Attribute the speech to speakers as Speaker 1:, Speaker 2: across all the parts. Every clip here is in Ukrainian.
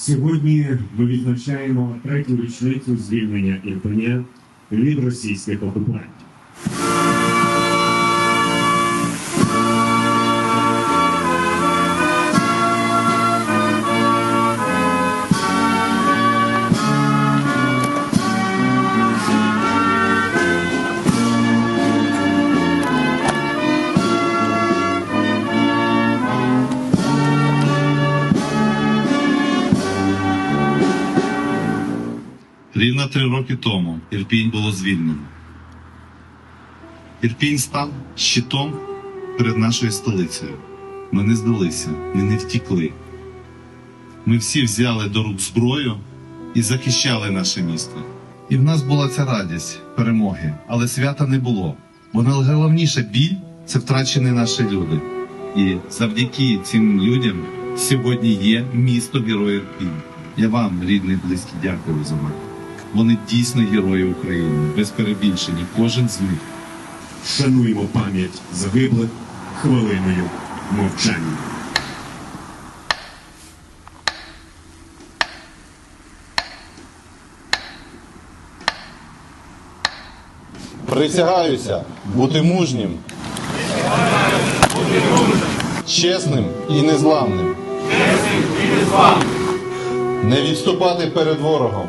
Speaker 1: Сьогодні ми відзначаємо третю річницю звільнення Ірпеня від російських окупантів.
Speaker 2: Рівно три роки тому Ірпінь було звільнено. Ірпінь став щитом перед нашою столицею. Ми не здалися, ми не втікли. Ми всі взяли до рук зброю і захищали наше місто. І в нас була ця радість перемоги, але свята не було. Бо найголовніше біль це втрачені наші люди. І завдяки цим людям сьогодні є місто Герої Ірпінь. Я вам, рідний, близький, дякую за мене. Вони дійсно герої України, без перебільшення, кожен з них.
Speaker 1: Шануємо пам'ять загиблих хвилиною мовчання.
Speaker 2: Присягаюся бути мужнім, чесним і незламним. Не відступати перед ворогом.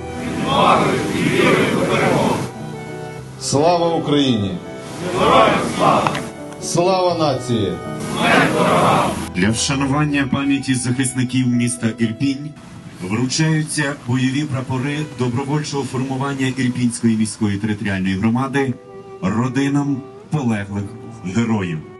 Speaker 2: Слава Україні! Героям Слава нації!
Speaker 1: Для вшанування пам'яті захисників міста Ірпінь вручаються бойові прапори добровольчого формування Ірпінської міської територіальної громади родинам полеглих героїв.